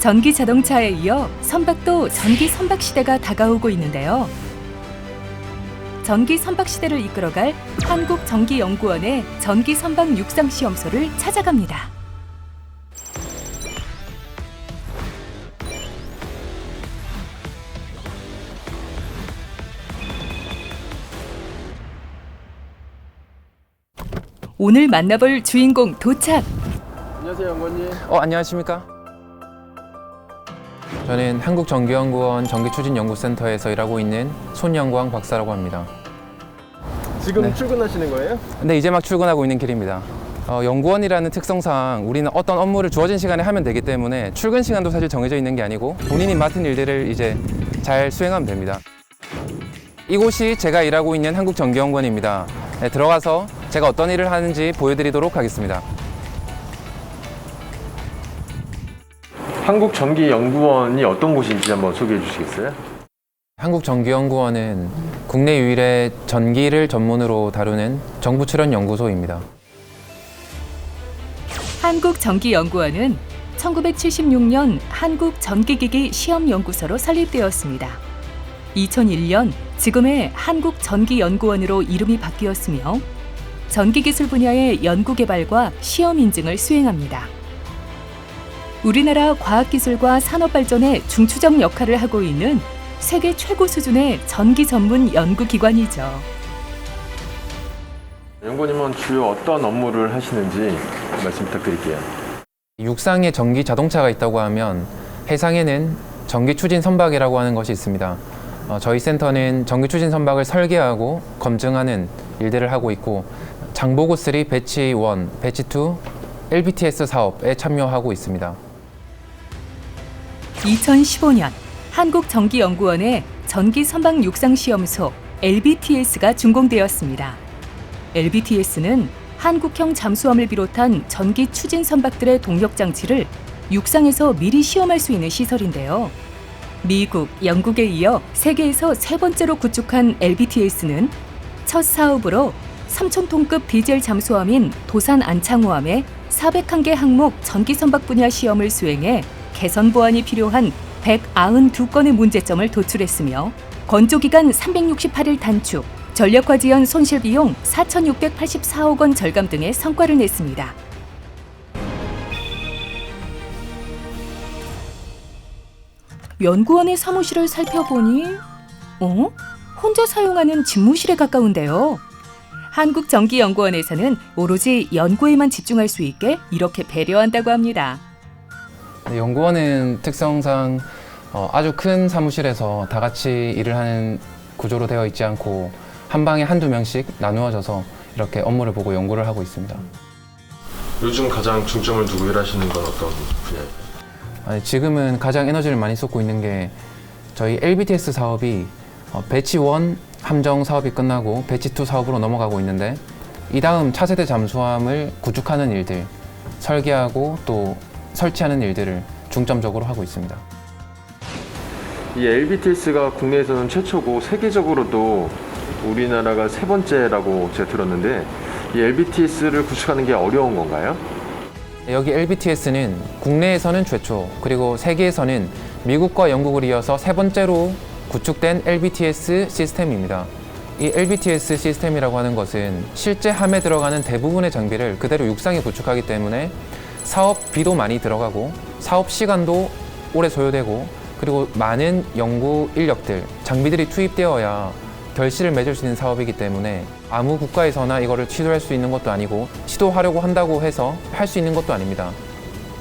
전기 자동차에 이어 선박도 전기 선박 시대가 다가오고 있는데요. 전기 선박 시대를 이끌어갈 한국 전기연구원의 전기 선박 육상 시험소를 찾아갑니다. 오늘 만나볼 주인공 도착. 안녕하세요, 연구원님. 어, 안녕하십니까? 저는 한국전기연구원 전기추진연구센터에서 일하고 있는 손영광 박사라고 합니다. 지금 네. 출근하시는 거예요? 근데 이제 막 출근하고 있는 길입니다. 어, 연구원이라는 특성상 우리는 어떤 업무를 주어진 시간에 하면 되기 때문에 출근 시간도 사실 정해져 있는 게 아니고 본인이 맡은 일들을 이제 잘 수행하면 됩니다. 이곳이 제가 일하고 있는 한국전기연구원입니다. 네, 들어가서 제가 어떤 일을 하는지 보여드리도록 하겠습니다. 한국전기연구원이 어떤 곳인지 한번 소개해 주시겠어요? 한국전기연구원은 국내 유일의 전기를 전문으로 다루는 정부 출연 연구소입니다. 한국전기연구원은 1976년 한국전기기기 시험연구소로 설립되었습니다. 2001년 지금의 한국전기연구원으로 이름이 바뀌었으며 전기기술 분야의 연구개발과 시험 인증을 수행합니다. 우리나라 과학기술과 산업발전의 중추적 역할을 하고 있는 세계 최고 수준의 전기 전문 연구기관이죠. 연구원님은 주요 어떤 업무를 하시는지 말씀 부탁드릴게요. 육상에 전기 자동차가 있다고 하면 해상에는 전기 추진 선박이라고 하는 것이 있습니다. 어, 저희 센터는 전기 추진 선박을 설계하고 검증하는 일들을 하고 있고 장보고 3 배치 1, 배치 2 LBTS 사업에 참여하고 있습니다. 2015년 한국전기연구원의 전기 선박 육상 시험소 LBTS가 준공되었습니다. LBTS는 한국형 잠수함을 비롯한 전기 추진 선박들의 동력 장치를 육상에서 미리 시험할 수 있는 시설인데요. 미국, 영국에 이어 세계에서 세 번째로 구축한 LBTS는 첫 사업으로 3,000톤급 디젤 잠수함인 도산 안창호함의 401개 항목 전기 선박 분야 시험을 수행해 개선 보완이 필요한 192건의 문제점을 도출했으며 건조 기간 368일 단축, 전력화 지연 손실 비용 4,684억 원 절감 등의 성과를 냈습니다. 연구원의 사무실을 살펴보니 어? 혼자 사용하는 집무실에 가까운데요. 한국전기연구원에서는 오로지 연구에만 집중할 수 있게 이렇게 배려한다고 합니다. 네, 연구원은 특성상 어, 아주 큰 사무실에서 다 같이 일을 하는 구조로 되어 있지 않고 한 방에 한두 명씩 나누어져서 이렇게 업무를 보고 연구를 하고 있습니다. 요즘 가장 중점을 두고 일하시는 건 어떤 분야예요? 아니, 지금은 가장 에너지를 많이 쏟고 있는 게 저희 LBTS 사업이 어, 배치 1 함정 사업이 끝나고 배치 2 사업으로 넘어가고 있는데 이 다음 차세대 잠수함을 구축하는 일들, 설계하고 또 설치하는 일들을 중점적으로 하고 있습니다. 이 LBTS가 국내에서는 최초고 세계적으로도 우리나라가 세 번째라고 제가 들었는데 이 LBTS를 구축하는 게 어려운 건가요? 여기 LBTS는 국내에서는 최초, 그리고 세계에서는 미국과 영국을 이어서 세 번째로 구축된 LBTS 시스템입니다. 이 LBTS 시스템이라고 하는 것은 실제 함에 들어가는 대부분의 장비를 그대로 육상에 구축하기 때문에 사업비도 많이 들어가고 사업 시간도 오래 소요되고 그리고 많은 연구 인력들, 장비들이 투입되어야 결실을 맺을 수 있는 사업이기 때문에 아무 국가에서나 이거를 시도할 수 있는 것도 아니고 시도하려고 한다고 해서 할 수 있는 것도 아닙니다.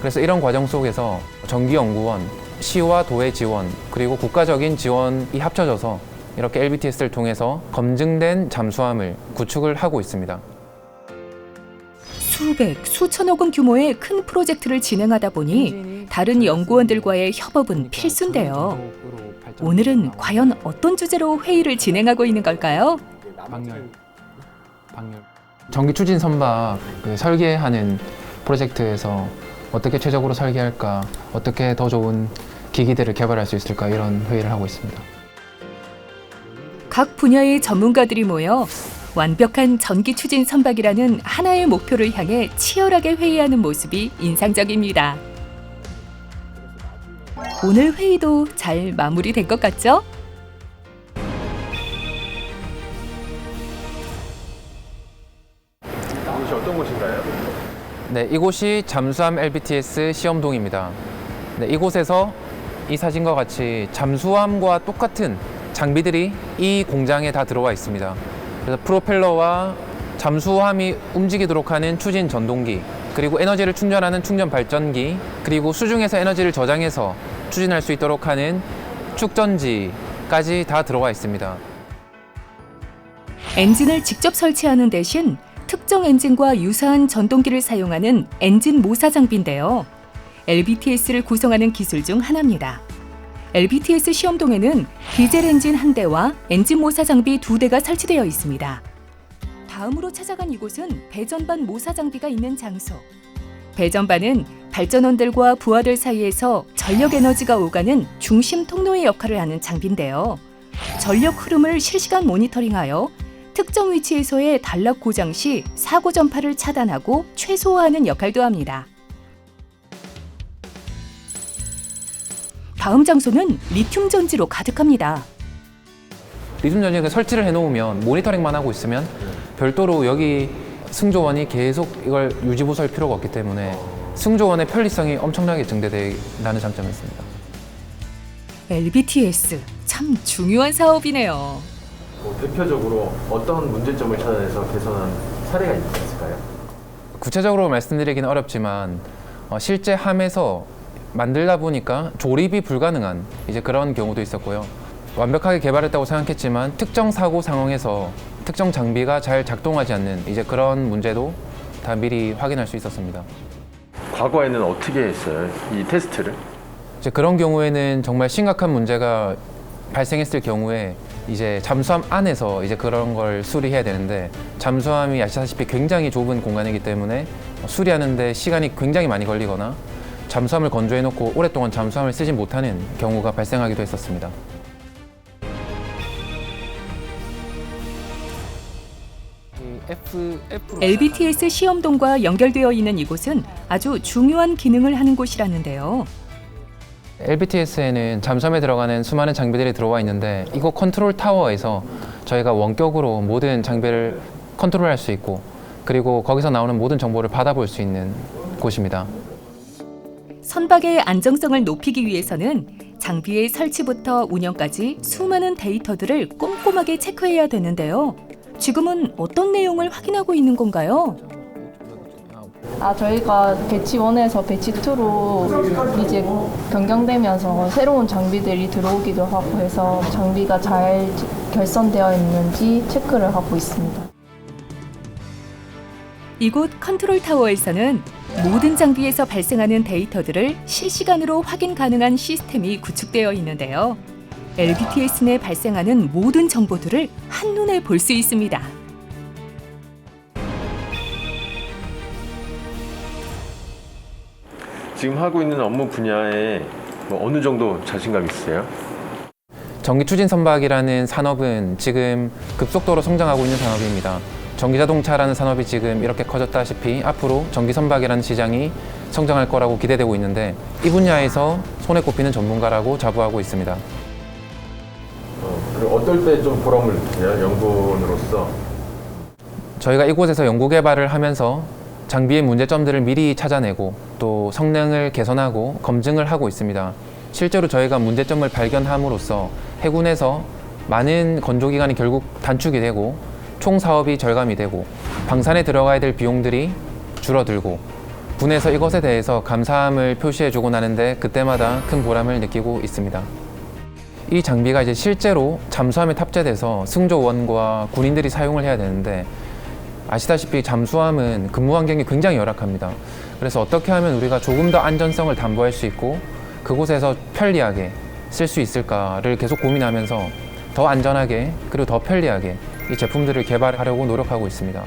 그래서 이런 과정 속에서 전기연구원, 시와 도의 지원, 그리고 국가적인 지원이 합쳐져서 이렇게 LBTS를 통해서 검증된 잠수함을 구축을 하고 있습니다. 수백, 수천억 원 규모의 큰 프로젝트를 진행하다 보니 다른 연구원들과의 협업은 필수인데요. 오늘은 과연 어떤 주제로 회의를 진행하고 있는 걸까요? 방열, 방열. 전기 추진 선박 그 설계하는 프로젝트에서 어떻게 최적으로 설계할까, 어떻게 더 좋은 기기들을 개발할 수 있을까 이런 회의를 하고 있습니다. 각 분야의 전문가들이 모여 완벽한 전기 추진 선박이라는 하나의 목표를 향해 치열하게 회의하는 모습이 인상적입니다. 오늘 회의도 잘 마무리된 것 같죠? 이곳이 어떤 곳인가요? 네, 이곳이 잠수함 LBTS 시험동입니다. 네, 이곳에서 이 사진과 같이 잠수함과 똑같은 장비들이 이 공장에 다 들어와 있습니다. 그래서 프로펠러와 잠수함이 움직이도록 하는 추진 전동기, 그리고 에너지를 충전하는 충전 발전기, 그리고 수중에서 에너지를 저장해서 추진할 수 있도록 하는 축전지까지 다 들어와 있습니다. 엔진을 직접 설치하는 대신 특정 엔진과 유사한 전동기를 사용하는 엔진 모사 장비인데요. LBTS를 구성하는 기술 중 하나입니다. LBTS 시험동에는 디젤 엔진 한 대와 엔진 모사 장비 두 대가 설치되어 있습니다. 다음으로 찾아간 이곳은 배전반 모사 장비가 있는 장소. 배전반은 발전원들과 부하들 사이에서 전력 에너지가 오가는 중심 통로의 역할을 하는 장비인데요. 전력 흐름을 실시간 모니터링하여 특정 위치에서의 단락 고장 시 사고 전파를 차단하고 최소화하는 역할도 합니다. 다음 장소는 리튬 전지로 가득합니다. 리튬 전지를 설치를 해놓으면 모니터링만 하고 있으면 별도로 여기 승조원이 계속 이걸 유지보수할 필요가 없기 때문에 승조원의 편리성이 엄청나게 증대된다는 장점이 있습니다. LBTS 참 중요한 사업이네요. 뭐 대표적으로 어떤 문제점을 찾아내서 개선한 사례가 있을까요? 구체적으로 말씀드리기는 어렵지만 어, 실제 함에서 만들다 보니까 조립이 불가능한 이제 그런 경우도 있었고요. 완벽하게 개발했다고 생각했지만 특정 사고 상황에서 특정 장비가 잘 작동하지 않는 이제 그런 문제도 다 미리 확인할 수 있었습니다. 과거에는 어떻게 했어요? 이 테스트를? 이제 그런 경우에는 정말 심각한 문제가 발생했을 경우에 이제 잠수함 안에서 이제 그런 걸 수리해야 되는데 잠수함이 아시다시피 굉장히 좁은 공간이기 때문에 수리하는데 시간이 굉장히 많이 걸리거나 잠수함을 건조해 놓고 오랫동안 잠수함을 쓰지 못하는 경우가 발생하기도 했었습니다. LBTS 시험동과 연결되어 있는 이곳은 아주 중요한 기능을 하는 곳이라는데요. LBTS에는 잠수함에 들어가는 수많은 장비들이 들어와 있는데 이곳 컨트롤 타워에서 저희가 원격으로 모든 장비를 컨트롤할 수 있고 그리고 거기서 나오는 모든 정보를 받아볼 수 있는 곳입니다. 선박의 안정성을 높이기 위해서는 장비의 설치부터 운영까지 수많은 데이터들을 꼼꼼하게 체크해야 되는데요. 지금은 어떤 내용을 확인하고 있는 건가요? 아 저희가 배치 1에서 배치 2로 이제 변경되면서 새로운 장비들이 들어오기도 하고 해서 장비가 잘 결선되어 있는지 체크를 하고 있습니다. 이곳 컨트롤 타워에서는 모든 장비에서 발생하는 데이터들을 실시간으로 확인 가능한 시스템이 구축되어 있는데요. LBTS 내 발생하는 모든 정보들을 한눈에 볼 수 있습니다. 지금 하고 있는 업무 분야에 뭐 어느 정도 자신감 있으세요? 전기 추진 선박이라는 산업은 지금 급속도로 성장하고 있는 산업입니다. 전기 자동차라는 산업이 지금 이렇게 커졌다시피 앞으로 전기 선박이라는 시장이 성장할 거라고 기대되고 있는데 이 분야에서 손에 꼽히는 전문가라고 자부하고 있습니다. 어, 그리고 어떨 때 좀 보람을 느끼세요? 연구원으로서? 저희가 이곳에서 연구 개발을 하면서 장비의 문제점들을 미리 찾아내고 또 성능을 개선하고 검증을 하고 있습니다. 실제로 저희가 문제점을 발견함으로써 해군에서 많은 건조 기간이 결국 단축이 되고 총 사업이 절감이 되고 방산에 들어가야 될 비용들이 줄어들고 군에서 이것에 대해서 감사함을 표시해 주고 나는데 그때마다 큰 보람을 느끼고 있습니다. 이 장비가 이제 실제로 잠수함에 탑재돼서 승조원과 군인들이 사용을 해야 되는데 아시다시피 잠수함은 근무 환경이 굉장히 열악합니다. 그래서 어떻게 하면 우리가 조금 더 안전성을 담보할 수 있고 그곳에서 편리하게 쓸 수 있을까를 계속 고민하면서 더 안전하게 그리고 더 편리하게 이 제품들을 개발하려고 노력하고 있습니다.